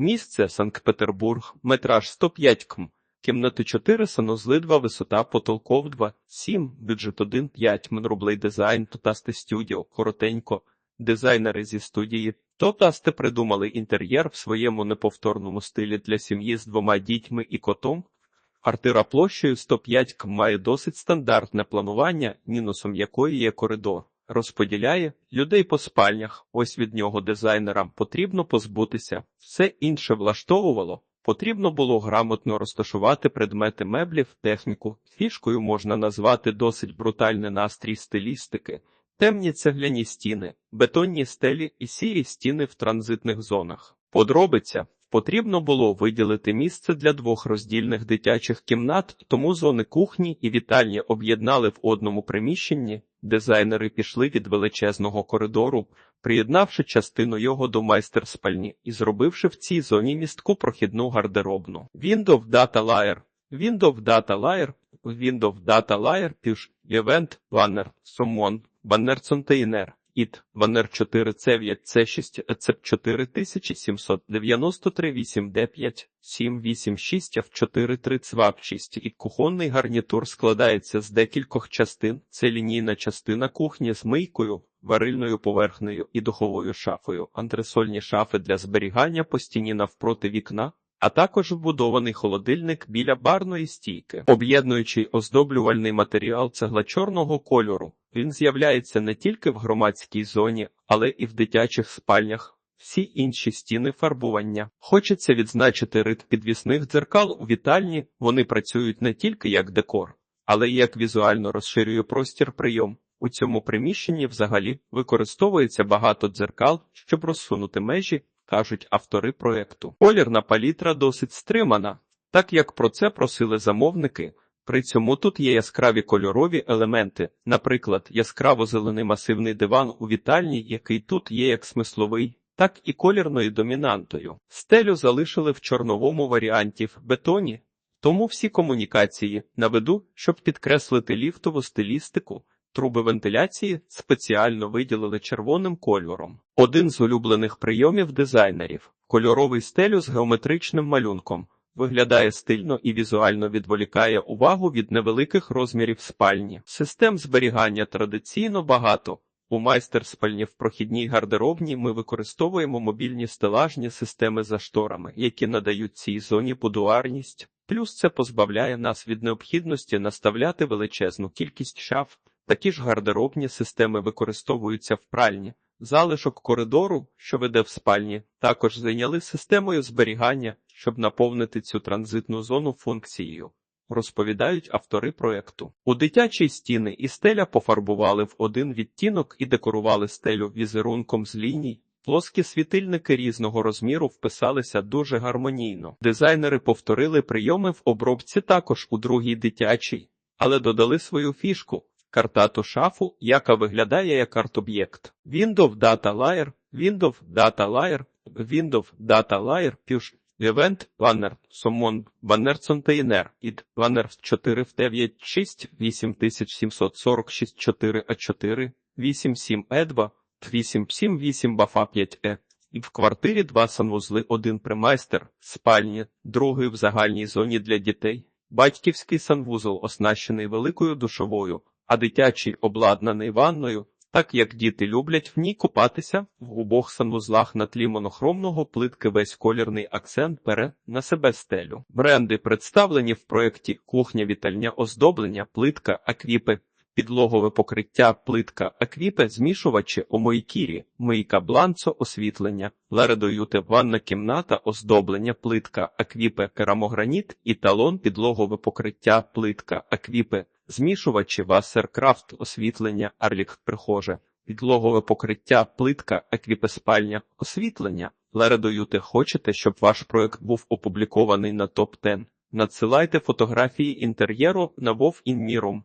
Місце Санкт-Петербург, метраж 105 км. Кімнати 4, санузли 2, висота потолков 2, 7, бюджет 1, 5, Менрублей дизайн, Тотасти студіо, коротенько, дизайнери зі студії. Тотасти придумали інтер'єр в своєму неповторному стилі для сім'ї з двома дітьми і котом. Квартира площею 105 км має досить стандартне планування, мінусом якої є коридор. Розподіляє людей по спальнях. Ось від нього дизайнерам потрібно позбутися. Все інше влаштовувало. Потрібно було грамотно розташувати предмети меблів, техніку. Фішкою можна назвати досить брутальний настрій стилістики. Темні цегляні стіни, бетонні стелі і сірі стіни в транзитних зонах. Подробиця потрібно було виділити місце для двох роздільних дитячих кімнат, тому зони кухні і вітальні об'єднали в одному приміщенні. Дизайнери пішли від величезного коридору, приєднавши частину його до майстер-спальні і зробивши в цій зоні містку прохідну гардеробну. Windows Data Layer Windows Data Layer Windows Data Layer Push Event Banner Summon Banner Container id Banner 4 C9 C6 ECEP 4793 8D5 786 F43 CWAP 6 і кухонний гарнітур складається з декількох частин. Це лінійна частина кухні з мийкою, варильною поверхнею і духовою шафою, антресольні шафи для зберігання по стіні навпроти вікна, а також вбудований холодильник біля барної стійки. Об'єднуючий оздоблювальний матеріал цегла чорного кольору. Він з'являється не тільки в громадській зоні, але і в дитячих спальнях. Всі інші стіни фарбування. Хочеться відзначити рит підвісних дзеркал у вітальні. Вони працюють не тільки як декор, але й як візуально розширює простір прийом. У цьому приміщенні взагалі використовується багато дзеркал, щоб розсунути межі, кажуть автори проекту. Колірна палітра досить стримана, так як про це просили замовники. При цьому тут є яскраві кольорові елементи, наприклад, яскраво-зелений масивний диван у вітальні, який тут є як смисловий, так і колірною домінантою. Стелю залишили в чорновому варіанті в бетоні, тому всі комунікації наведу, щоб підкреслити ліфтову стилістику. Труби вентиляції спеціально виділили червоним кольором. Один з улюблених прийомів дизайнерів кольоровий стелю з геометричним малюнком. Виглядає стильно і візуально відволікає увагу від невеликих розмірів спальні. Систем зберігання традиційно багато. У майстер-спальні в прохідній гардеробні ми використовуємо мобільні стелажні системи за шторами, які надають цій зоні будуарність. Плюс це позбавляє нас від необхідності наставляти величезну кількість шаф. Такі ж гардеробні системи використовуються в пральні. Залишок коридору, що веде в спальні, також зайняли системою зберігання, щоб наповнити цю транзитну зону функцією. Розповідають автори проекту. У дитячій стіни і стеля пофарбували в один відтінок і декорували стелю візерунком з ліній. Плоскі світильники різного розміру вписалися дуже гармонійно. Дизайнери повторили прийоми в обробці також у другій дитячій, але додали свою фішку картату шафу, яка виглядає як арт-об'єкт. Windows Data Layer, Windows Data Layer, Windows Data Layer, Push, Event, Banner, Summon, Banner Container, id, Banner 4 в 9, 6, 8746, 4 А4, 87 Е2, 878 Бафа 5 Е. І в квартирі два санвузли, один примайстер, спальні, другий в загальній зоні для дітей. Батьківський санвузол оснащений великою душовою, а дитячий обладнаний ванною, так як діти люблять в ній купатися, в обох санвузлах на тлі монохромного плитки весь колірний акцент бере на себе стелю. Бренди представлені в проєкті кухня вітальня оздоблення, плитка, аквіпи, підлогове покриття, плитка, аквіпе, змішувачі, омойкірі, мийка бланцо, освітлення, лередоюте, ванна кімната, оздоблення, плитка, аквіпе, керамограніт і талон підлогове покриття, плитка, аквіпе, змішувачі, васеркрафт, освітлення, арлік, прихоже, підлогове покриття, плитка, аквіпе спальня, освітлення. Лередоюте, хочете, щоб ваш проект був опублікований на топ 10 Надсилайте фотографії інтер'єру на Вов Інмірум.